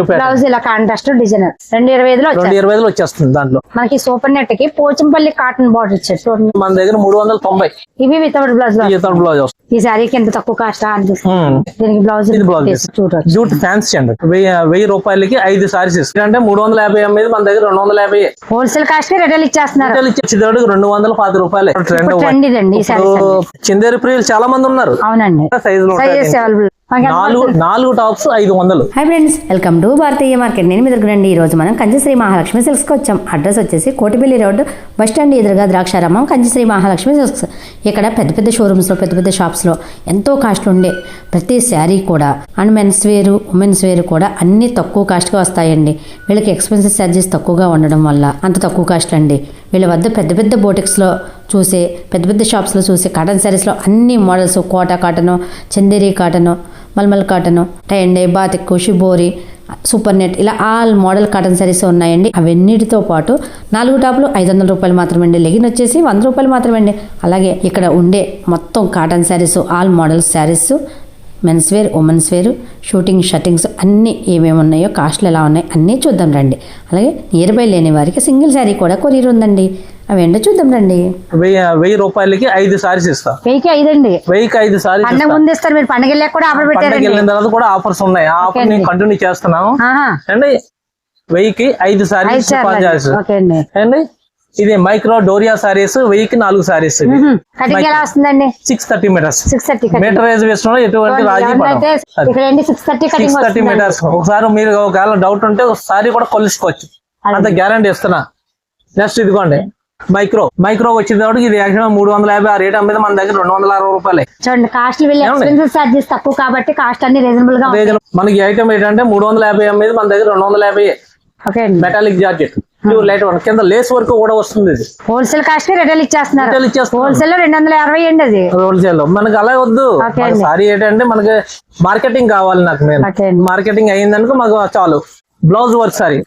Blouse ఇలా contrast designer రెండు ఇరవై ఐదులో రెండు ఇరవై ఐదులో వచ్చేస్తుంది దాంట్లో. మనకి సూపర్ నెట్కి పోచంపల్లి కాటన్ బార్డర్ ఇచ్చారు చూడండి మన దగ్గర మూడు వందల తొంభై. ఇవి వితౌట్ బ్లౌజ్లో ఈతల బ్లౌజ్ ఈ శారీకి ఎంత తక్కువ కాస్ట్. దీనికి బ్లౌజ్ బ్లౌజ్ ఫ్యాన్సీ అండి. వెయ్యి రూపాయలకి ఐదు సారీస్ అంటే మూడు వందల యాభై అమ్మేది మన దగ్గర రెండు వందల యాభై హోల్సేల్ కాస్ట్ రిటైల్ ఇచ్చేస్తున్నారు. రిటైల్ ఇచ్చేటోడికి రెండు వందల పది రూపాయలు. చిందేరి ప్రియులు చాలా మంది ఉన్నారు. అవునండి. అవైలబుల్ నాలుగు నాలుగు టాప్స్ ఐదు వందలు. Hi friends welcome to Bharatiya market. నేను ఈ రోజు మనం కంచిశ్రీ మహాలక్ష్మి సిల్క్స్కి వచ్చాం. అడ్రస్ వచ్చేసి కోటిపల్లి రోడ్ బస్ స్టాండ్ ఎదురుగా ద్రాక్షారామం కంచిశ్రీ మహాలక్ష్మి సిల్క్స్ ఇక్కడ పెద్ద పెద్ద షోరూమ్స్లో పెద్ద పెద్ద షాప్స్లో ఎంతో కాస్ట్ ఉండే ప్రతి శారీ కూడా. అండ్ మెన్స్ వేరు ఉమెన్స్ వేరు కూడా అన్ని తక్కువ కాస్ట్గా వస్తాయండి. వీళ్ళకి ఎక్స్పెన్సెస్ ఛార్జెస్ తక్కువగా ఉండడం వల్ల అంత తక్కువ కాస్ట్ అండి. వీళ్ళ వద్ద పెద్ద పెద్ద బోటిక్స్లో చూసే పెద్ద పెద్ద షాప్స్లో చూసే కాటన్ శారీస్లో అన్ని models Kota cotton Chanderi cotton mulmul cotton tie and dye batik shibori super net ఇలా ఆల్ మోడల్ కాటన్ శారీస్ ఉన్నాయండి. అవన్నిటితో పాటు నాలుగు టాపులు ఐదు వందల రూపాయలు మాత్రమే అండి లెగిన్ వచ్చేసి వంద రూపాయలు మాత్రమే అండి అలాగే ఇక్కడ ఉండే మొత్తం cotton saris all model saris men's wear women's wear suiting shirtings అన్నీ ఏమేమి ఉన్నాయో కాస్ట్లు ఎలా ఉన్నాయి అన్నీ చూద్దాం రండి. అలాగే నియర్ బై లేని వారికి సింగిల్ శారీ కూడా కొరియర్ ఉందండి. అవేంటో చూద్దాం రండి. వెయ్యి రూపాయలకి ఐదు సారీస్ ఇస్తా. వెయ్యికి ఐదండి. వెయ్యికి ఐదు సారీస్ పండగ ముందు ఇస్తారు మీరు పండగ వెళ్ళాక కూడా ఆఫర్ పెట్టారండి. వెళ్ళిన తర్వాత కూడా ఆఫర్స్ ఉన్నాయి. ఆ ఆఫర్ నేను కంటిన్యూ చేస్తున్నాము ఆహా. అండి వెయ్యికి ఐదు ఐదు సారీస్ అండి. అండి ఇది మైక్రో డోరియా సారీస్ వెయ్యికి నాలుగు సారీస్ వస్తుందండి? Six thirty meters six thirty meter వేసిన ఎటువంటి రాజీ సిక్స్ థర్టీ మీటర్స్ ఒకసారి మీరు ఒకవేళ డౌట్ ఉంటే ఒకసారి కూడా కొలుసుకోవచ్చు. అంత గ్యారంటీ ఇస్తున్నా. నెక్స్ట్ ఇదిగోండి. మైక్రో మైక్రో వచ్చేటప్పుడు ఇది యాక్చువల్ మూడు వందల యాభై ఆ రేట్ అమ్మేది మన దగ్గర రెండు వందల అరవై రూపాయలే. చూడండి కాస్ట్ చార్జెస్ తక్కువ కాబట్టి కాస్ట్ అన్ని రీజనబుల్గా మనకి ఐటమ్ ఏంటంటే మూడు వందల యాభై అమ్మేది మన దగ్గర రెండు వందల యాభై okay. Metallic jacket pure light one కింద లేస్ వర్క్ కూడా వస్తుంది ఇది. హోల్సేల్ కాస్ట్కి రిటైల్ ఇచ్చేస్తున్నారు ఇచ్చేస్తున్నారు. హోల్సేల్లో రెండు వందల అరవై అండి అది. హోల్సేల్లో. మనకి అలా వద్దు. సారీ ఏంటంటే మనకి మార్కెటింగ్ కావాలి నాకు నేను. మార్కెటింగ్ అయిందనుకో మాకు చాలు. Blouse work sari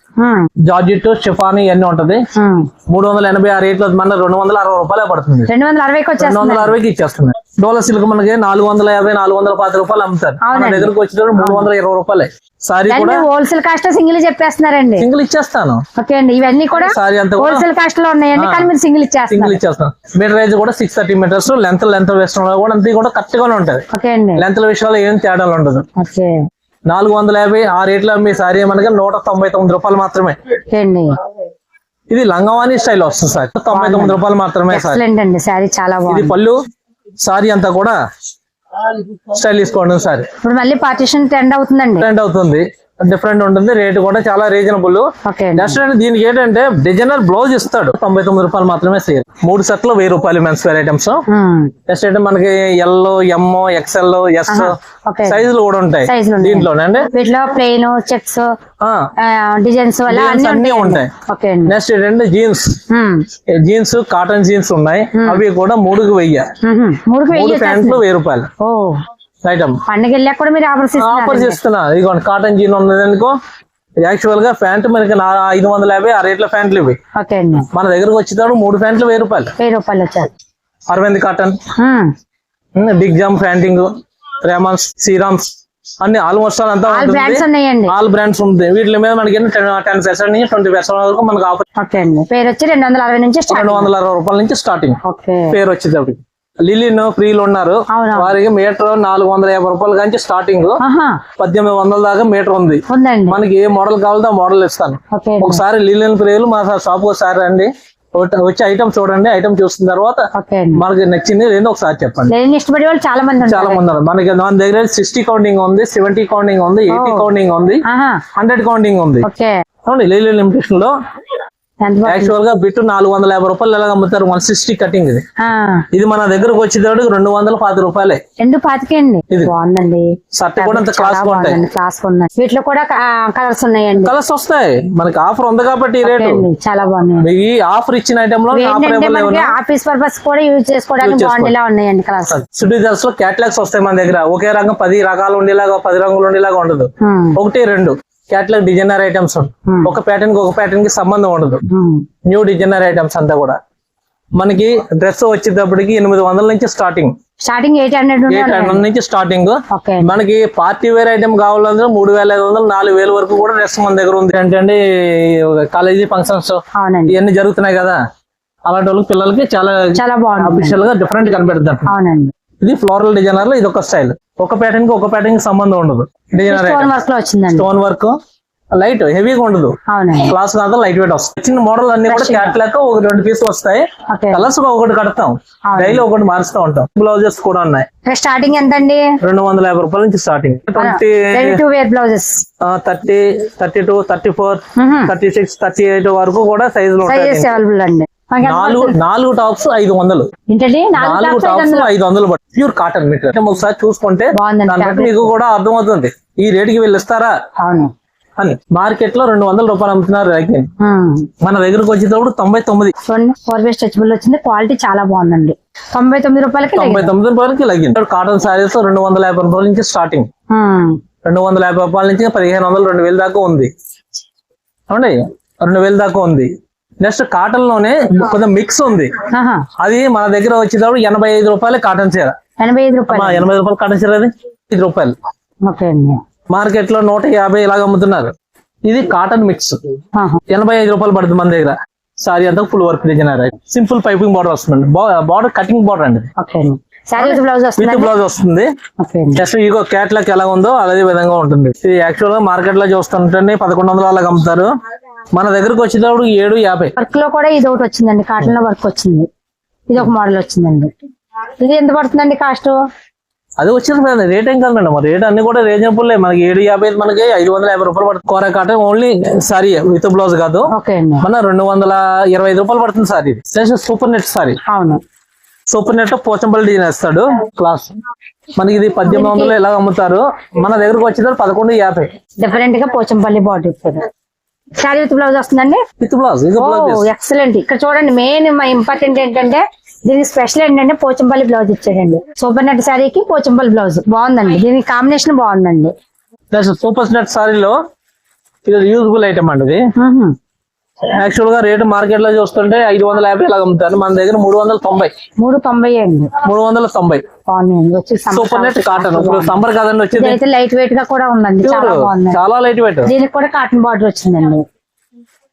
georgette chiffon ఇవన్నీ ఉంటది. ఉమ్. మూడు వందల ఎనభై ఆ రేట్లో మన రెండు వందల అరవై రూపాయలే పడుతుంది. రెండు వందల అరవైకి రెండు వందల అరవైకి ఇచ్చేస్తుంది డోలా సిల్క్ మనకి నాలుగు వందల యాభై నాలుగు వందల పది రూపాయలు అమ్ముతారు. మన. దగ్గరకు వచ్చేటప్పుడు మూడు వందల ఇరవై రూపాయలే. సారీ కూడా హోల్సేల్ కాస్ట్ సింగిల్ చెప్పేస్తున్నారండి. సింగిల్ ఇచ్చేస్తాను. ఓకే అండి. ఇవన్నీ కూడా సారీ అంతా హోల్సేల్ కాస్ట్లో ఉన్నాయండి కానీ మీరు సింగిల్ సింగిల్ ఇచ్చేస్తున్నారు. ఇచ్చేస్తాను. మీటర్ రేంజ్ కూడా six thirty meters length length వేసిన కూడా అంతా కూడా కరెక్ట్ గానే ఉంటది. ఓకే అండి. లెంత్ విషయాలు ఏం తేడాలు ఉండదు. ఓకే. నాలుగు వందల యాభై ఆ రేట్లో మీ సారీ మనకి నూట తొంభై తొమ్మిది రూపాయలు మాత్రమే. ఇది లంగవాణి స్టైల్ వస్తుంది సార్. తొంభై తొమ్మిది రూపాయలు మాత్రమే సార్. చాలా ఇది పళ్ళు సారీ అంతా కూడా స్టైల్ తీసుకోండి సార్ ఇప్పుడు మళ్ళీ పార్టీషన్ ట్రెండ్ అవుతుందండి. డిఫరెంట్ అవుతుంది. డిఫరెంట్ ఉంటుంది రేట్ కూడా చాలా రీజనబుల్. అంటే దీనికి ఏంటంటే డిజైనర్ బ్లౌజ్ ఇస్తాడు. తొంభై తొమ్మిది రూపాయలు మాత్రమే సేల్. మూడు సెట్లు వెయ్యి రూపాయలు మెన్స్ వేర్ ఐటమ్స్ నెక్స్ట్ అంటే మనకి ఎల్ ఎమ్ ఎక్స్ఎల్ ఎస్ సైజులు కూడా ఉంటాయి. దీంట్లోనే వీటిలో ప్లెయిన్ చెక్స్ డిజైన్స్ అన్ని ఉంటాయి. నెక్స్ట్ ఏంటంటే జీన్స్ జీన్స్ కాటన్ జీన్స్ ఉన్నాయి. అవి కూడా మూడుకు వెయ్యి. మూడు ప్యాంట్లు వెయ్యి రూపాయలు. ఐటమ్ పండగ వెళ్ళాక కూడా మీరు ఆఫర్స్ ఆఫర్ ఇస్తున్నారు చేస్తున్నా. ఇదిగోండి కాటన్ జీన్ ఉన్నది అనుకో యాక్చువల్గా ప్యాంట్ మనకి ఐదు వందల యాభై ఆ రేట్ల ప్యాంట్లు ఇవి. ఓకే అండి. మన దగ్గరకు వచ్చేటప్పుడు మూడు ప్యాంట్లు వెయ్యి రూపాయలు. వెయ్యి రూపాయలు Arvind cotton big jam panting Raymond's Siyaram's అన్ని ఆల్మోస్ట్ ఆల్ అంతా ఆల్ బ్రాండ్స్ ఉన్నాయండి. ఆల్ బ్రాండ్స్ ఉంది. వీటి మీద మనకి టెన్ పర్సెంట్ నుంచి ట్వంటీ పర్సెంట్ వరకు మనకు ఆఫర్ పేరు వచ్చి రెండు వందల అరవై నుంచి రెండు వందల అరవై రూపాయల నుంచి స్టార్టింగ్ పేరు వచ్చేటప్పటికి. లిలిన్ ఫ్రీలు ఉన్నారు. వారికి మీటర్ నాలుగు వందల యాభై రూపాయల నుంచి స్టార్టింగ్ పద్దెనిమిది వందల దాకా మీటర్ ఉంది. మనకి ఏ మోడల్ కావాలో ఆ మోడల్ ఇస్తాను. అండి ఒకసారి లీలన్ ప్రేయలు మా షాప్ ఒకసారి ఒకటి- వచ్చి ఐటమ్ చూడండి. ఐటమ్ చూసిన తర్వాత అండి. మనకి నచ్చింది లేదో ఒకసారి చెప్పండి. లేని ఇష్టపడే వాళ్ళు చాలా మంది చాలా మంది ఉన్నారు. మనకి మన దగ్గర సిక్స్టీ కౌంటింగ్ ఉంది సెవెంటీ కౌంటింగ్ ఉంది ఎయిటీ కౌంటింగ్ ఉంది హండ్రెడ్ కౌంటింగ్ ఉంది. అవునండి లీలన్ లిమిటేషన్లో. యాక్చువల్గా బిట్టు నాలుగు వందల యాభై రూపాయలు ఎలాగ అమ్ముతారు? వన్ సిక్స్టీ కటింగ్ ఇది. ఇది మన దగ్గరకు వచ్చేటప్పుడు రెండు వందల పది రూపాయలే. రెండు పాతికండి? ఇది. బాగుందండి. షర్ట్ కూడా అంత క్లాస్ ఉంటాయి. క్లాస్ ఉన్నాయి. వీటిలో కూడా కలర్స్ ఉన్నాయండి. కలర్స్ వస్తాయి. మనకి ఆఫర్ ఉంది కాబట్టి రేటు. చాలా బాగున్నాయి ఈ ఆఫర్ ఇచ్చిన ఐటమ్లో ఆఫీస్ పర్పస్ కూడా యూజ్ చేసుకోవడానికి బాగుండేలా ఉన్నాయండి కలర్స్లో క్యాటలాగ్స్ వస్తాయి మన దగ్గర. ఒకే రంగం పది రకాలు ఉండేలాగా పది రంగులు ఉండేలాగా ఉండదు. ఒకటి రెండు. క్యాటలాగ్ డిజైనర్ ఐటమ్స్ ఒక ప్యాటర్న్కి ఒక ప్యాటర్న్కి సంబంధం ఉండదు. న్యూ డిజైనర్ ఐటమ్స్ అంతా కూడా. మనకి డ్రెస్ వచ్చేటప్పటికి ఎనిమిది వందల నుంచి starting starting eight hundred eight hundred నుంచి స్టార్టింగ్ మనకి పార్టీ వేర్ ఐటమ్ కావాలంటే మూడు వేల ఐదు వందలు నాలుగు వేల వరకు కూడా డ్రెస్ మన దగ్గర ఉంది. ఏంటంటే కాలేజీ ఫంక్షన్స్ ఇవన్నీ జరుగుతున్నాయి కదా. అలాంటి వాళ్ళకి పిల్లలకి చాలా చాలా బాగుంది. అఫీషియల్గా డిఫరెంట్. అవునండి. ఇది ఫ్లోరల్ డిజైనర్లో ఇది ఒక స్టైల్ ఒక ప్యాటర్న్కి ఒక ప్యాటర్న్కి సంబంధం ఉండదు. స్టోన్ వర్క్లో వచ్చిందండి. స్టోన్ వర్క్ లైట్ హెవీగా ఉండదు. అవునండి. క్లాస్ కాదు లైట్ వెయిట్ వస్తాయి చిన్న మోడల్ అన్ని కూడా క్యాట్లాక్ ఒక రెండు పీసులు వస్తాయి. కలర్స్ ఒకటి కడతాం. డైలీ ఒకటి మారుస్తూ ఉంటాం. బ్లౌజెస్ కూడా ఉన్నాయి. స్టార్టింగ్ ఎంత అండి రెండు వందల యాభై రూపాయల నుంచి starting twenty blouses thirty thirty two thirty four thirty six thirty eight వరకు కూడా సైజులు ఉంటాయి. నాలుగు నాలుగు టాప్స్ ఐదు వందలు. నాలుగు టాప్స్ ఐదు వందలు. ప్యూర్ కాటన్ మెటీరియల్ ఒకసారి చూసుకుంటే దాన్ని. మీకు కూడా అర్థమవుతుంది. ఈ రేటుకి వీళ్ళు ఇస్తారా? అని. మార్కెట్లో రెండు వందల రూపాయలు అమ్ముతున్నారు. మన దగ్గరకు వచ్చేటప్పుడు తొంభై తొమ్మిది. ఫోర్ వే స్ట్రెచబుల్ వచ్చింది. క్వాలిటీ చాలా బాగుందండి. తొంభై తొమ్మిది రూపాయలకి తొంభై. తొమ్మిది రూపాయలకి లగిన్ కాటన్ శారీస్ రెండు వందల యాభై రూపాయల నుంచి స్టార్టింగ్. రెండు వందల యాభై రూపాయల నుంచి పదిహేను వందలు రెండు వేలు దాకా ఉంది. అవునండి రెండు వేలు దాకా ఉంది. నెక్స్ట్ కాటన్లోనే కొంచెం మిక్స్ ఉంది. అది మన దగ్గర వచ్చేటప్పుడు ఎనభై ఐదు రూపాయలు కాటన్ చీర. ఎనభై ఐదు రూపాయలు. ఎనభై రూపాయలు కాటన్ చీర అది? ఐదు రూపాయలు. మార్కెట్లో నూట యాభై ఇలాగ అమ్ముతున్నారు. ఇది కాటన్ మిక్స్. ఎనభై ఐదు రూపాయలు పడుతుంది మన దగ్గర. సారీ అంతా full work designer simple piping border వస్తుంది బార్డర్ కటింగ్ బార్డర్ అండి. విత్ బ్లౌజ్ వస్తుంది జస్ట్ ఇగో క్యాట్లాక్ ఎలా ఉందో అదే విధంగా ఉంటుంది. ఇది యాక్చువల్గా మార్కెట్లో చూస్తుంటే పదకొండు వందల అలాగ అమ్ముతారు. మన దగ్గరకు వచ్చేటప్పుడు ఏడు యాభై. వర్క్లో కూడా ఇది ఒకటి వచ్చిందండి కాటన్లో వర్క్ వచ్చింది. ఇది ఒక మోడల్ వచ్చిందండి. ఇది ఎంత పడుతుందండి కాస్ట్ అది వచ్చింది కదా రేట్ ఏం కాదు మేడం రేట్ అన్ని కూడా రీజనబుల్ మనకి ఏడు యాభై మనకి ఐదు వందల యాభై రూపాయలు పడుతుంది. Kora cotton only sari with blouse కాదు. మన రెండు వందల ఇరవై ఐదు రూపాయలు పడుతుంది సారీ సూపర్ నెట్ సారీ అవును. సూపర్ నెట్ పోచంపల్లి డిజైన్ వేస్తాడు. క్లాస్ మనకి ఇది పద్దెనిమిది వందలు ఎలా అమ్ముతారు? మన దగ్గరకు వచ్చేటప్పుడు పదకొండు యాభై. డిఫరెంట్గా Pochampally body sari with blouse వస్తుందండి? విత్ బ్లౌజ్ ఎక్సలెంట్ ఇక్కడ చూడండి మెయిన్ ఇంపార్టెంట్ ఏంటంటే దీనికి స్పెషల్ ఏంటంటే పోచంపల్లి బ్లౌజ్ ఇచ్చాడండి. సూపర్ నెట్ శారీకి పోచంపల్లి బ్లౌజ్. బాగుందండి. దీనికి కాంబినేషన్ బాగుందండి. సూపర్ నెట్ సారీలో ఇది యూజ్ఫుల్ ఐటమ్ అండి. యాక్చువల్గా రేటు మార్కెట్లో చూస్తుంటే ఐదు వందల యాభై ఇలా అమ్ముతారు. మన దగ్గర మూడు వందల తొంభై. మూడు తొంభై అండి. మూడు వందల తొంభై. సూపర్ నెట్ కాటన్ ఇప్పుడు సమ్మర్ కదండి వచ్చేది అయితే లైట్ వెయిట్గా కూడా ఉందండి. చాలా లైట్ వెయిట్ దీనికి కూడా కాటన్ బార్డర్ వచ్చిందండి.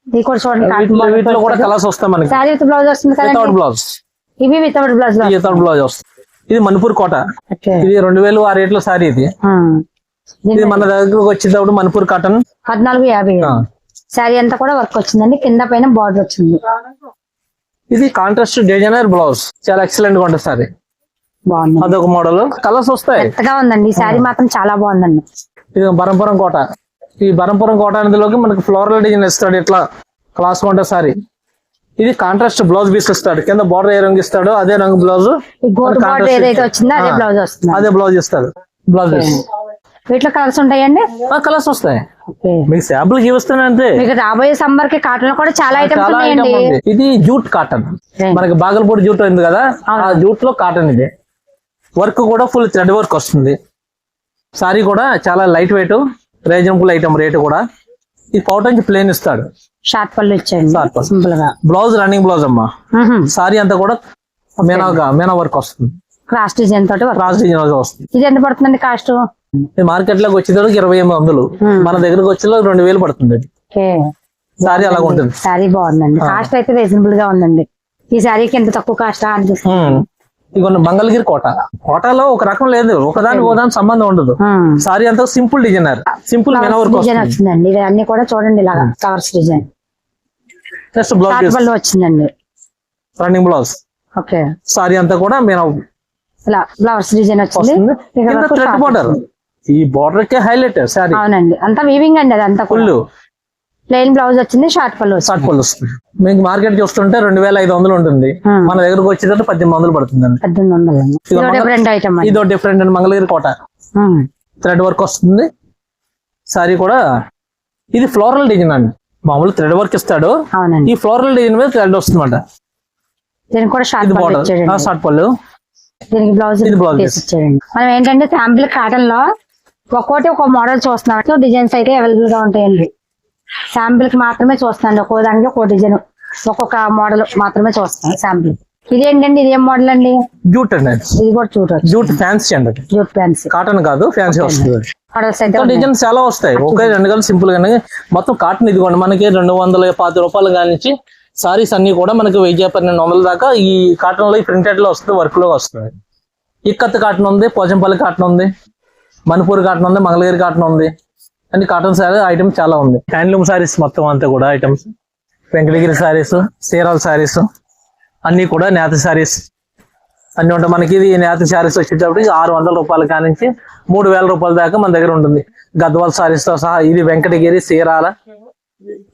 ఇది కూడా చూడండి వీటిలో కూడా బార్డర్ కలర్స్ వస్తాయి మనకి. శారీ విత్ బ్లౌజ్ వస్తుంది బ్లౌజ్ ఇవి వితౌట్ బ్లౌజ్ వితౌట్ బ్లౌజ్ వస్తుంది ఇది మణిపూర్ కోట. ఇది రెండు వేలు ఆ రేట్లో సారీ ఇది. ఇది మన దగ్గరకు వచ్చేటప్పుడు మణిపూర్ కాటన్ పద్నాలుగు యాభై. శారీ అంతా కూడా వర్క్ వచ్చిందండి. కింద పైన బార్డర్ వచ్చింది. ఇది కాంట్రాస్ట్ డిజైనర్ బ్లౌజ్ చాలా ఎక్సలెంట్గా ఉంటుంది సారీ బాగుంది. అదొక మోడల్ కలర్స్ వస్తాయి. మెత్తగా ఉందండి. ఈ శారీ మాత్రం చాలా బాగుందండి. ఇది బరంపురం కోట. ఈ బరంపురం కోట అనేదిలోకి మనకి ఫ్లోరల్ డిజైన్ ఇస్తాడు ఇట్లా. క్లాస్ కొంటే సారీ ఇది కాంట్రాస్ట్ బ్లౌజ్ పీస్ ఇస్తాడు. కింద బార్డర్ ఏ రంగు ఇస్తాడు అదే రంగు బ్లౌజ్ అదే బ్లౌజ్ ఇస్తాడు. బ్లౌజ్ పీస్ వీటిలో కలర్స్ ఉంటాయండి? కలర్స్ వస్తాయి. మీకు శాంపుల్ చూపిస్తాను అంతే. మీకు రాబోయే సమ్మర్కి కాటన్ కూడా చాలా ఐటమ్స్ ఉన్నాయండి. ఇది జూట్ కాటన్. మనకి బాగల్పూడి జూట్ ఉంది కదా ఆ జూట్లో కాటన్ ఇది. వర్క్ కూడా ఫుల్ థ్రెడ్ వర్క్ వస్తుంది. సారీ కూడా చాలా light weight reasonable item rate కూడా. ఈ పౌట్ నుంచి ప్లేన్ ఇస్తాడు. షార్ట్ పళ్ళు పళ్ళు. సింపుల్గా. బ్లౌజ్ రన్నింగ్ బ్లౌజ్ అమ్మా. సారీ అంతా కూడా మీనాగా మీనా వర్క్ వస్తుంది. క్రాస్ డిజైన్ తోటి క్రాస్ డిజైన్ వస్తుంది. ఇది ఎంత పడుతుందండి కాస్ట్ మార్కెట్లోకి వచ్చేటప్పుడు ఇరవై ఎనిమిది వందలు. మన దగ్గరకు వచ్చేలోకి రెండు వేలు పడుతుంది అది. సారీ అలాగ ఉంటుంది. శారీ బాగుందండి. కాస్ట్ అయితే రీజనబుల్గా ఉందండి. ఈ శారీకి ఎంత తక్కువ కాస్ట్ అనిపిస్తుంది మంగళగిరి కోట. కోటలో ఒక రకం లేదు. ఒకదానికి ఒకదానికి సంబంధం ఉండదు. సారీ అంతా సింపుల్ డిజైనర్. సింపుల్ డిజైన్ వస్తుంది వచ్చిందండి. ఇది అన్ని కూడా చూడండి ఇలాగా కవర్స్ డిజైన్ జస్ట్ బ్లౌజ్ వచ్చిందండి. Running blouse okay. సారీ అంతా కూడా మీనా ఇలా ఫ్లవర్స్ డిజైన్ వచ్చింది. బార్డర్ వచ్చింది. ఈ బార్డర్ కే హైలైట్ సారీ అవునండి. అంతా వీవింగ్ అండి అదంతా ఫుల్ ప్లెయిన్ బ్లౌజ్ వచ్చింది షార్ట్ పళ్ళు షార్ట్ పళ్ళు వస్తుంది. మీకు మార్కెట్ చూస్తుంటే రెండు వేల ఐదు వందలు ఉంటుంది. మన దగ్గరకు వచ్చేటప్పుడు పద్దెనిమిది వందలు పడుతుందండి. పద్దెనిమిది వందలు ఇది డిఫరెంట్ అండి. ఇదో డిఫరెంట్ అండి. మంగళగిరి కోట. థ్రెడ్ వర్క్ వస్తుంది. సారీ కూడా ఇది ఫ్లోరల్ డిజైన్ అండి. మామూలు థ్రెడ్ వర్క్ ఇస్తాడు. ఈ ఫ్లోరల్ డిజైన్ మీద థ్రెడ్ వస్తుందన్నమాట. దీనికి కూడా షార్ట్ పళ్ళు షార్ట్ పళ్ళు దీనికి బ్లౌజ్ ఇది ఇచ్చాడండి మనం ఏంటంటే శాంపిల్ కాటన్లో ఒక్కోటి ఒక్కో మోడల్ చూస్తున్నాం. డిజైన్స్ అయితే అవైలబుల్గా ఉంటాయండి. శాంపిల్కి మాత్రమే చూస్తాను ఒక్కో దానికి ఒక్కో డిజైన్ ఒక్కొక్క మోడల్ మాత్రమే చూస్తాను శాంపిల్ ఇదేంటండి ఇది ఏం మోడల్ అండి? జూట్ అండి. ఇది కూడా చూడవచ్చు జూట్ ఫ్యాన్సీ అండి జూట్ ఫ్యాన్సీ కాటన్ కాదు ఫ్యాన్సీ వస్తుంది. మోడల్స్ అయితే. డిజైన్స్ చాలా వస్తాయి. ఒకే రెండు కలిసి సింపుల్ గానే. మొత్తం కాటన్ ఇదిగోండి. మనకి రెండు వందల పాతి రూపాయలు కానించి సారీస్ అన్ని కూడా మనకి వెయ్యి పన్నెండు వందల దాకా ఈ కాటన్లో ఈ ప్రింటెడ్లో వస్తుంది వర్క్లో వస్తుంది. ఇక్కత్ కాటన్ ఉంది పోచంపల్లి కాటన్ ఉంది. మణిపూర్ కాటన్ ఉంది మంగళగిరి కాటన్ ఉంది. అన్ని కాటన్ సారీ ఐటమ్స్ చాలా ఉంది. హ్యాండ్లూమ్ సారీస్ మొత్తం అంతా కూడా ఐటమ్స్ వెంకటగిరి సారీస్ చీరాల శారీస్ అన్ని కూడా నేత సారీస్ అన్ని ఉంటాయి. మనకి ఇది నేత శారీస్ వచ్చేటప్పటికి ఆరు వందల రూపాయల కానించి మూడు వేల రూపాయల దాకా మన దగ్గర ఉంటుంది. గద్వాల్ సారీస్తో సహా ఇది వెంకటగిరి సీరాల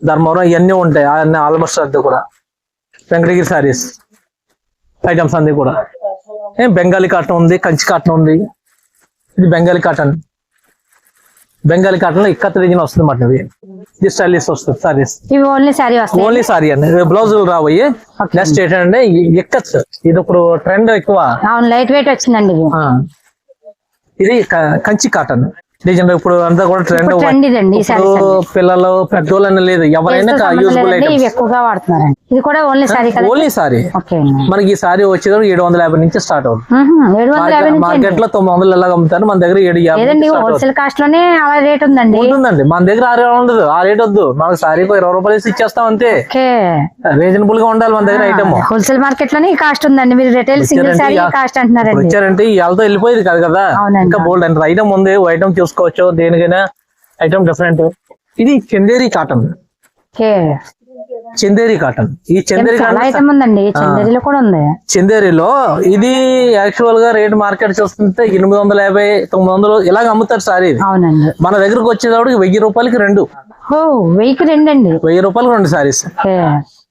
ధర్మవరం ఇవన్నీ ఉంటాయి. అన్ని ఆల్మోస్ట్ అంతా కూడా. వెంకటగిరి శారీస్ ఐటమ్స్ అన్ని కూడా. బెంగాలీ కాటన్ ఉంది కంచి కాటన్ ఉంది. ఇది బెంగాలీ కాటన్. బెంగాలీ కాటన్లో ఇక్కత్ రీజన్ వస్తుంది మాట ఇది. ఇది స్టైలిష్ వస్తుంది సారీస్. ఓన్లీ వస్తాయి. ఓన్లీ సారీ అండి. బ్లౌజులు రాబోయి నెక్స్ట్ ఏంటంటే ఎక్కత్ ఇది ఇప్పుడు ట్రెండ్ ఎక్కువ. లైట్ వెయిట్ వచ్చిందండి ఇది. కంచి కాటన్. డిజైన్ ఇప్పుడు అంతా కూడా ట్రెండ్ పిల్లలు పెద్దోళ్ళు లేదు. ఎవరైనా ఎక్కువగా ఇది కూడా ఓన్లీ సారీ మనకి ఈ సారీ వచ్చేది ఏడు వందల యాభై నుంచి స్టార్ట్ అవుతుంది. మార్కెట్లో తొమ్మిది వందలు ఎలాగ అమ్ముతారు మన దగ్గర ఏడు యాభై. హోల్సేల్ కాస్ట్లోనే అలా రేట్ ఉందండి. ఉంటుందండి. మన దగ్గర ఆ రేట్ ఉండదు. ఆ రేట్ వద్దు. మనకు సారీకి ఇరవై రూపాయలు ఇచ్చి ఇచ్చేస్తాం అంతే. రీజనబుల్గా ఉండాలి మన దగ్గర ఐటమ్ హోల్సేల్ మార్కెట్లోనే కాస్ట్ ఉందండి. మీరు రిటైల్ సింగిల్ ఇక- కాస్ట్ అంటున్నారండి. వచ్చారంటే ఈ వాళ్ళతో వెళ్ళిపోయేది కాదు కదా. ఇంకా బోల్డ్ అంటే ఐటమ్ ఉంది ఐటమ్ చూసుకోవచ్చు దేనికైనా ఐటమ్ డిఫరెంట్ ఇది చందేరి కాటన్. చందేరి కాటన్. ఈ చందేరి ఐటమ్ ఉందండి. చందేరిలో కూడా ఉంది. చందేరిలో ఇది యాక్చువల్గా రేట్ మార్కెట్ చూస్తుంటే ఎనిమిది వందల యాభై తొమ్మిది వందలు ఇలాగ అమ్ముతారు సారీ ఇది. అవునండి. మన దగ్గరకు వచ్చేటప్పుడు వెయ్యి రూపాయలకి రెండు. వెయ్యికి రెండు అండి వెయ్యి రూపాయలకి రెండు సారీస్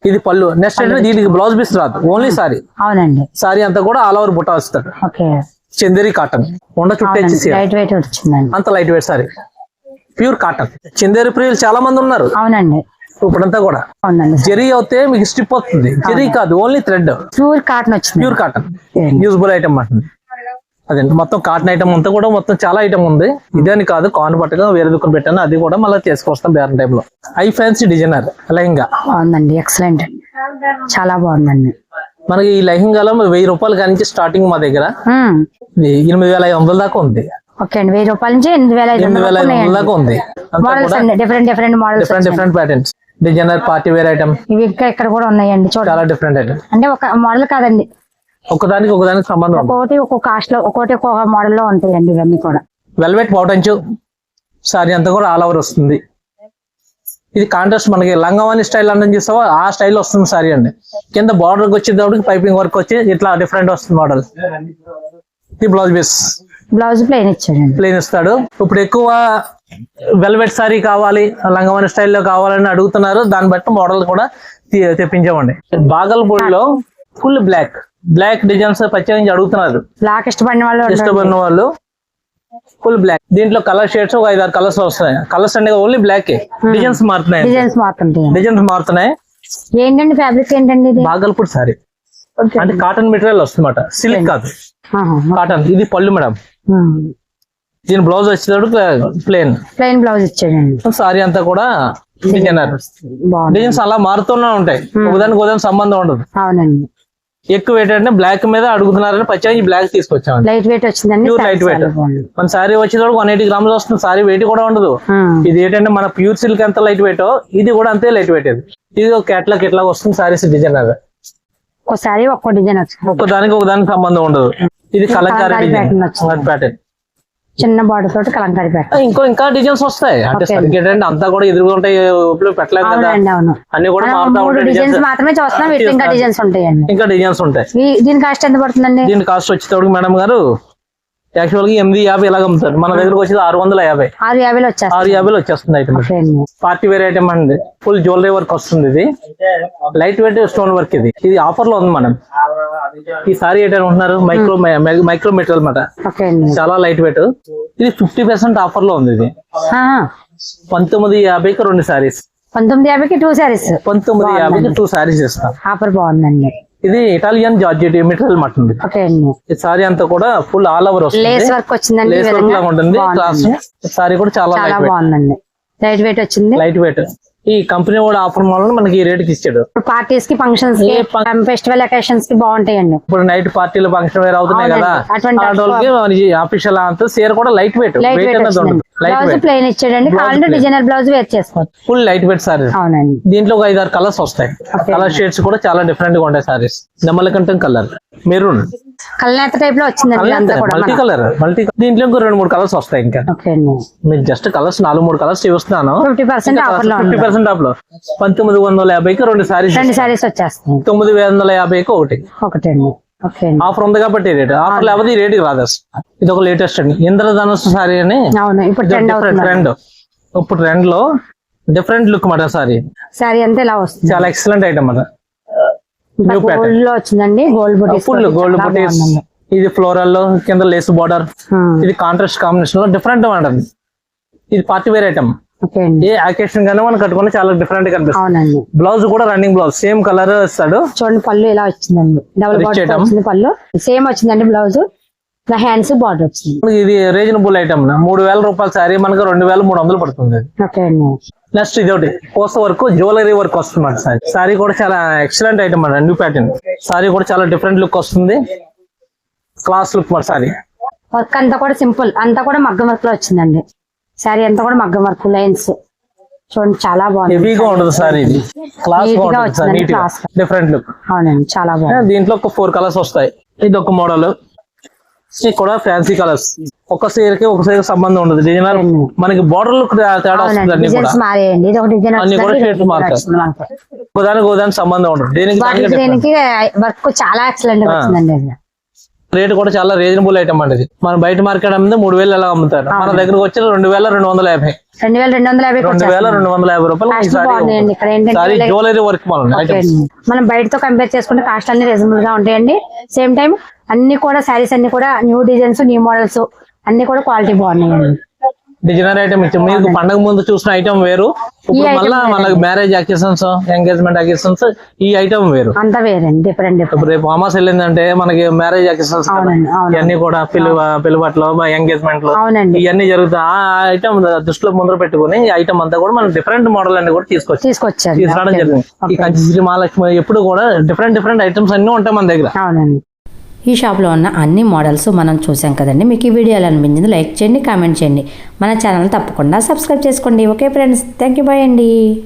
ఇది పళ్ళు. నెక్స్ట్ అంటే దీనికి బ్లౌజ్ పీస్ రాదు. ఓన్లీ సారీ అవునండి. సారీ అంతా కూడా ఆల్ ఓవర్ బుట్ట వస్తాడు చందేరి కాటన్. ఉండ చుట్టేసి లైట్ వెయిట్ వచ్చిందండి. అంత light weight sari pure cotton Chanderi ప్రియులు చాలా మంది ఉన్నారు. అవునండి. ఇప్పుడంతా కూడా. అవునండి జెరీ అవుతే మీకు స్టిప్ వస్తుంది జెరీ కాదు ఓన్లీ థ్రెడ్ ప్యూర్ కాటన్ వచ్చింది. ప్యూర్ కాటన్ యూజబుల్ ఐటమ్ అంటుంది అదే మొత్తం కాటన్ ఐటమ్ అంతా కూడా మొత్తం చాలా ఐటమ్ ఉంది. ఇదని కాదు కాన్ పట్టుగా వేరే దుకాణం పెట్టాను. అది కూడా మళ్ళీ తీసుకొస్తాం బేరం టైంలో ఐ ఫ్యాన్సీ డిజైనర్ లెహంగా. బాగుందండి ఎక్సలెంట్ చాలా బాగుందండి. మనకి ఈ లెహంగాలో వెయ్యి రూపాయలు కానీ స్టార్టింగ్ మా దగ్గర. ఎనిమిది వేల ఐదు వందల దాకా ఉంది. ఓకే అండి వెయ్యి రూపాయల నుంచి ఎనిమిది వేల ఐదు ఎనిమిది వేల ఐదు వందల దాకా ఉంది. మోడల్స్ అండి different different models different different patterns designer party wear item ఇవి ఇంకా ఇక్కడ కూడా ఉన్నాయండి చాలా డిఫరెంట్ ఐటమ్ అంటే ఒక మోడల్ కాదండి. ఒకదానికి ఒకదానికి సంబంధం ఒక్కొక్కటి ఒక్కొక్క కాస్ట్లో ఒక్కొక్కటి ఒక్కొక్క మోడల్లో ఉంటాయండి ఇవన్నీ కూడా. వెల్వెట్ పౌటంచు సారీ అంతా కూడా ఆల్ ఓవర్ వస్తుంది. ఇది కాంట్రాస్ట్ మనకి లంగవాణి స్టైల్ అంటే చూస్తావా? ఆ స్టైల్ వస్తుంది సారీ అండి. కింద బార్డర్ వచ్చేటప్పటికి పైపింగ్ వర్క్ వచ్చి ఇట్లా డిఫరెంట్ వస్తుంది మోడల్ ఇది బ్లౌజ్ పీస్ బ్లౌజ్ ప్లెయిన్ ఇచ్చాడండి. ప్లేన్ ఇస్తాడు. ఇప్పుడు ఎక్కువ వెల్వెట్ సారీ కావాలి లంగవాణి స్టైల్లో కావాలని అడుగుతున్నారు. దాన్ని బట్టి మోడల్ కూడా తెప్పించామండి. బాగల్పూడిలో ఫుల్ బ్లాక్ బ్లాక్ డిజైన్స్ ప్రత్యేకించి అడుగుతున్నారు. బ్లాక్ ఇష్టపడిన వాళ్ళు. ఇష్టపడిన వాళ్ళు. ఫుల్ బ్లాక్ దీంట్లో కలర్ షేడ్స్ ఒక ఐదు ఆరు కలర్స్ వస్తున్నాయి. కలర్స్ అంటే ఓన్లీ బ్లాక్ డిజైన్స్ మారుతున్నాయి. డిజైన్స్ మారుతుంటాయి? డిజైన్స్ మారుతున్నాయి. ఏంటండి ఫ్యాబ్రిక్ ఏంటండి ఇది? బాగల్పూర్ సారీ అంటే కాటన్ మెటీరియల్ వస్తుందన్నమాట. సిల్క్ కాదు. కాటన్ ఇది పళ్ళు మేడం దీని బ్లౌజ్ వచ్చేటప్పుడు ప్లేన్ ప్లెయిన్ బ్లౌజ్ ఇచ్చాడండి సారీ అంతా కూడా డిజైనర్ డిజైన్స్ అలా మారుతూనే ఉంటాయి. ఒకదానికి ఒకదానికి సంబంధం ఉండదు. అవునండి. ఎక్కువ ఏంటంటే బ్లాక్ మీద అడుగుతున్నారని ప్రత్యేకించి బ్లాక్ తీసుకొచ్చాం లైట్ వెయిట్ వచ్చిందండి ప్యూర్ లైట్ వెయిట్. మన సారీ వచ్చేటప్పుడు వన్ ఎయిటీ గ్రామ్స్ వస్తుంది. సారీ వెయిట్ కూడా ఉండదు. ఇది ఏంటంటే మన ప్యూర్ సిల్క్ ఎంత లైట్ వెయిట్ ఇది కూడా అంతే లైట్ వెయిట్ ఇది. ఇది ఒక కేటలాగ్ ఇట్లా వస్తుంది సారీస్ డిజైన్ అది. ఒక్కోసారి ఒక్కో డిజైన్ వచ్చింది. ఒక దానికి ఒక దానికి సంబంధం ఉండదు. ఇది కలంకారీ డిజైన్ వచ్చింది. ప్యాటర్న్ చిన్న బార్డర్ తోటి కలంకారీ పెట్ట ఇంకో ఇంకా డిజైన్స్ వస్తాయి. అంటే అంతా కూడా పెట్టలేం కదా. అవునండి అవును. అన్ని కూడా మూడు డిజైన్స్ మాత్రమే చూస్తున్నాం ఇంకా డిజైన్స్ ఉంటాయండి. ఇంకా డిజైన్స్ ఉంటాయి. దీని కాస్ట్ ఎంత పడుతుందండి? దీని కాస్ట్ వచ్చేటప్పుడు మేడం గారు యాక్చువల్గా ఎనిమిది యాభై ఇలాగ అమ్ముతారు. మన దగ్గరకు వచ్చేది ఆరు వందల యాభై. ఆరు యాభైలో ఆరు యాభైలో వచ్చేస్తుంది ఐటమ్ పార్టీ వేర్ ఐటమ్ అండి. ఫుల్ జ్యువెలరీ వర్క్ వస్తుంది ఇది. లైట్ వెయిట్ స్టోన్ వర్క్ ఇది. ఇది ఆఫర్లో ఉంది మేడం ఈ సారీ ఏంటంటే ఉంటున్నారు? మైక్రో మైక్రో మెటీరియల్ అండి. చాలా లైట్ వెయిట్ ఇది ఫిఫ్టీ పర్సెంట్ ఆఫర్లో ఉంది ఇది. ఆ, పంతొమ్మిది యాభైకి రెండు సారీస్ పంతొమ్మిది యాభైకి టూ శారీస్ పంతొమ్మిది యాభైకి టూ సారీస్ ఇస్తాం. ఆఫర్ బాగుందండి. ఇది ఇటాలియన్ జార్జెట్ మెటీరియల్ మాట ఉంది ఓకే అండి. ఈ సారీ అంతా కూడా ఫుల్ ఆల్ ఓవర్ వస్తుంది. Lace work. లాగా ఉంటుంది. సారీ కూడా చాలా బాగుందండి. లైట్ వెయిట్ వచ్చింది. లైట్ వెయిట్ ఈ కంపెనీ కూడా ఆఫర్ వల్ల మనకి ఈ రేటుకి ఇచ్చాడు. ఇప్పుడు పార్టీస్కి ఫంక్షన్స్కి ఫెస్టివల్ అకేషన్స్కి బాగుంటాయండి. ఇప్పుడు నైట్ పార్టీలు ఫంక్షన్ వేర్ అవుతున్నాయి కదా. అటువంటి ఆఫీషియల్ అంతా సీర కూడా లైట్ వెయిట్ లైట్ వెయిట్ అనేది బ్లౌజ్ ప్లెయిన్ ఇచ్చాడండి. కావాలంటే. డిజైనర్ బ్లౌజ్ వేర్ చేసుకోవచ్చు. ఫుల్ లైట్ వెయిట్ సారీస్ అవునండి. దీంట్లో ఒక ఐదారు కలర్స్ వస్తాయి. కలర్ షేడ్స్ కూడా చాలా డిఫరెంట్గా ఉంటాయి సారీస్ నెమ్మలకంఠం కలర్ మెరూన్? కల్నేత టైప్లో మల్టీ కలర్ మల్టీ దీంట్లో ఇంకో రెండు మూడు కలర్స్ వస్తాయి ఇంకా. మీకు జస్ట్ కలర్స్ నాలుగు మూడు కలర్స్ చూస్తున్నాను ఫిఫ్టీ పర్సెంట్ ఆఫ్లో పంతొమ్మిది వందల యాభైకి రెండు సారీస్ రెండు సారీస్ వచ్చేస్తాయి తొమ్మిది వందల యాభైకి ఒకటి. ఒకటి ఆఫర్ ఉంది కాబట్టి రేట్ ఆఫర్ లేకపోతే ఈ రేటుకి రాదు. ఇది ఒక లేటెస్ట్ అండి. ఇంద్రధనుస్సు సారీ అని. ట్రెండ్ ఇప్పుడు ట్రెండ్లో డిఫరెంట్ లుక్ మాట సారీ సారీ అంతా ఇలా వస్తుంది. చాలా ఎక్సలెంట్ ఐటమ్ అన్నమాట. గోల్డ్లో వచ్చిందండి గోల్డ్ బుటీస్ ఫుల్ గోల్డ్ బుటీస్ ఇది ఫ్లోరల్లో కింద లేస్ బార్డర్ ఇది కాంట్రాస్ట్ కాంబినేషన్లో డిఫరెంట్ ఉంటుంది. ఇది పార్టీ వేర్ ఐటమ్ ఏ అకేషన్ గానే మనం కట్టుకుని చాలా డిఫరెంట్ కనిపిస్తుంది. బ్లౌజ్ కూడా రన్నింగ్ బ్లౌజ్ సేమ్ కలర్ ఇస్తాడు. చూడండి పళ్ళు ఇలా వచ్చిందండి. డబుల్ బార్డర్ పళ్ళు. సేమ్ వచ్చిందండి బ్లౌజ్ ఇలా హ్యాండ్స్ బార్డర్ వచ్చింది. ఇది రీజనబుల్ ఐటమ్ మూడు వేల రూపాయల సారీ మనకి రెండు వేల మూడు వందలు పడుతుంది. ఓకే అండి. నెక్స్ట్ ఇది ఒకటి కోస వర్క్ జ్యువెలరీ వర్క్ వస్తుంది సారీ. సారీ కూడా చాలా ఎక్సలెంట్ ఐటమ్ అండి న్యూ ప్యాటర్న్. సారీ కూడా చాలా డిఫరెంట్ లుక్ వస్తుంది. క్లాస్ లుక్ మన సారీ. వర్క్ అంతా కూడా సింపుల్. అంతా కూడా మగ్గం వర్క్లో వచ్చిందండి. సారీ అంతా కూడా మగ్గం వర్క్ లైన్స్. చూడండి చాలా బాగుంది. హెవీగా ఉంటుంది సారీ ఇది. క్లాస్గా class. గా. డిఫరెంట్ లుక్ అవునండి చాలా బాగుంది. దీంట్లో ఒక ఫోర్ కలర్స్ వస్తాయి. ఇది ఒక మోడల్ కూడా ఫ్యాన్సీ కలర్స్ ఒక సీరకి ఒక సీర సంబంధం ఉండదు. డిజైనర్. మనకి బార్డర్ లుక్ తేడా వస్తుంది అన్ని కూడా. అన్ని కూడా మారుతాయి. ఒకదానికి సంబంధం ఉండదు. దీనికి వర్క్ చాలా ఎక్సలెంట్. వచ్చిందండి. రేట్ కూడా చాలా రీజనబుల్ ఐటమ్ అండి మన బయట మార్కెట్ అమ్మితే మూడు వేలు ఎలా అమ్ముతారు? మన దగ్గరకు వచ్చి రెండు వేల రెండు వందల యాభై. రెండు వేల రెండు వందల యాభై రెండు వేల రెండు వందల యాభై రూపాయలు జ్యువెలరీ వర్క్. మనం బయటతో కంపేర్ చేసుకుంటే కాస్ట్ అన్ని రీజనబుల్గా ఉంటాయండి. సేమ్ టైం అన్ని కూడా శారీస్ అన్ని కూడా న్యూ డిజైన్స్ న్యూ మోడల్స్ అన్ని కూడా క్వాలిటీ బాగున్నాయండి. డిజైనర్ ఐటమ్ ఇచ్చాం. మీకు పండగ ముందు చూసిన ఐటమ్ వేరు. ఇప్పుడు మళ్ళా మనకి మ్యారేజ్ అకేషన్స్ ఎంగేజ్మెంట్ అకేషన్స్ ఈ ఐటమ్ వేరు. అంతా వేరండి డిఫరెంట్ ఇప్పుడు రేపు అమాస్ వెళ్ళిందంటే మనకి మ్యారేజ్ అకేషన్స్ ఇవన్నీ కూడా పిలువ పిలువట్లో ఎంగేజ్మెంట్లో. ఇవన్నీ జరుగుతాయి ఆ ఐటమ్ దృష్టిలో ముందర పెట్టుకుని ఈ ఐటమ్ అంతా కూడా మనం డిఫరెంట్ మోడల్ అన్ని కూడా తీసుకొచ్చి. తీసుకొచ్చారు. తీసుకురావడం జరిగింది. ఈ కంచి శ్రీ మహాలక్ష్మి ఎప్పుడు కూడా డిఫరెంట్ డిఫరెంట్ ఐటమ్స్ అన్ని ఉంటాయి మన దగ్గర. అవునండి. ఈ షాప్లో ఉన్న అన్ని మోడల్స్ మనం చూసాం కదండి. మీకు ఈ వీడియో ఎలా అనిపించింది లైక్ చేయండి కామెంట్ చేయండి. మన ఛానల్ తప్పకుండా సబ్స్క్రైబ్ చేసుకోండి. Okay friends thank you bye అండి.